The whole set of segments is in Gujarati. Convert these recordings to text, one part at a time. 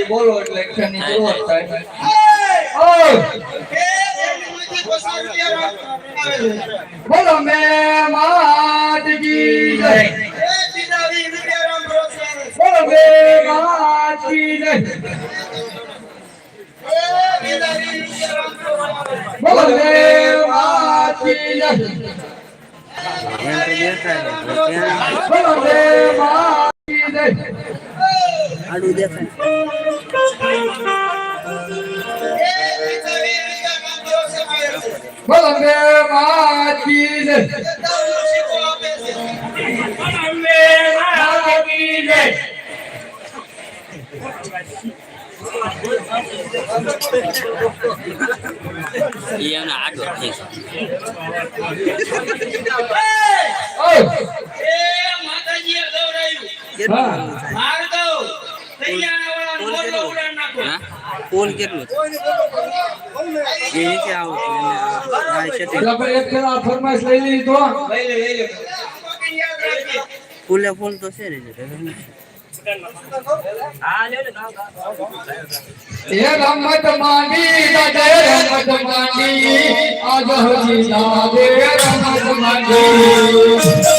દી બોલો એટલે એક્શનની શરૂઆત થાય. બોલો મે માત કી જય. બોલો મે માત કી જય એ સીધા વીસ રૂપિયા રામ ભરોસે આવે છે. બોલો મે માત કી જય બોલો મે માત કી જય આડું દેખાય એ સીધા વીસ રૂપિયા રામ ભરોસે આવે છે. બોલો મે માત કી જય એ દારૂનો સિક્કો આપે છે. મે માત કી જય આગળ થઈ ઓય! એ માતાજીએ દવડાવ્યું. હા માર દઉં. પોલ કેટલું એ નીચે આવું આ છે એટલે આપણે એક ફેરા આ ફરમાઈશ લઈ લીધી તો લઈ લે, લઈ લે. બાકી યાદ રાખજે. ફૂલે ફૂલ તો છે ને એ રમત માંડી દાદા રમત માંડી આજ હજી લાગે રમત માંડી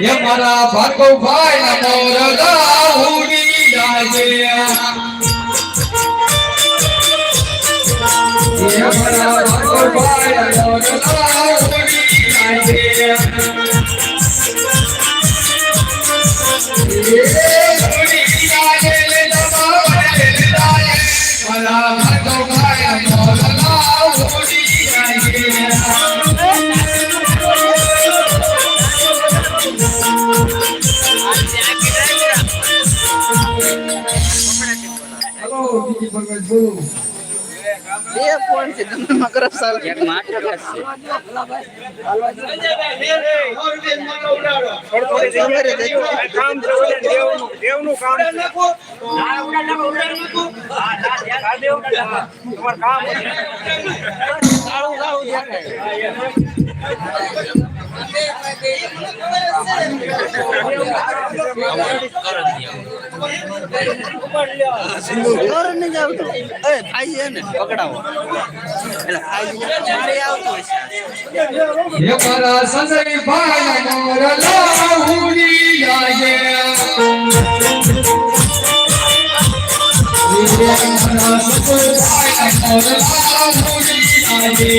એ મારા ભાર્ગવભાઈ ના મોરલા ઉડી જાજે. એ મારા ભાર્ગવભાઈ ના મોરલા બે ફોન છે તમે મકર સાલ એક માત્ર છે તમારે દેખો દેવનું કામ ઘર નહીં જાવ તો એ ભાઈ છે ને પકડાવો એટલે ભાઈ છે આવતો હશે એ મારા સંજય ભાઈ મોરલા ઉડી જાજે એ મારા સંજય ભાઈ મોરલા ઉડી જાજે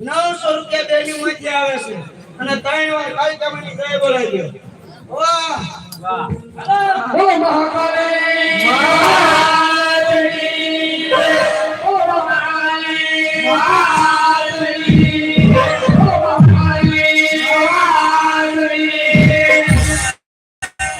નવસો રૂપિયા બેની માંથી આવે છે. અને ત્રણ વાર ખાલી તમારી ડ્રાઈવર બોલાવી દો. વાહ. વાહ. મહાકાળી!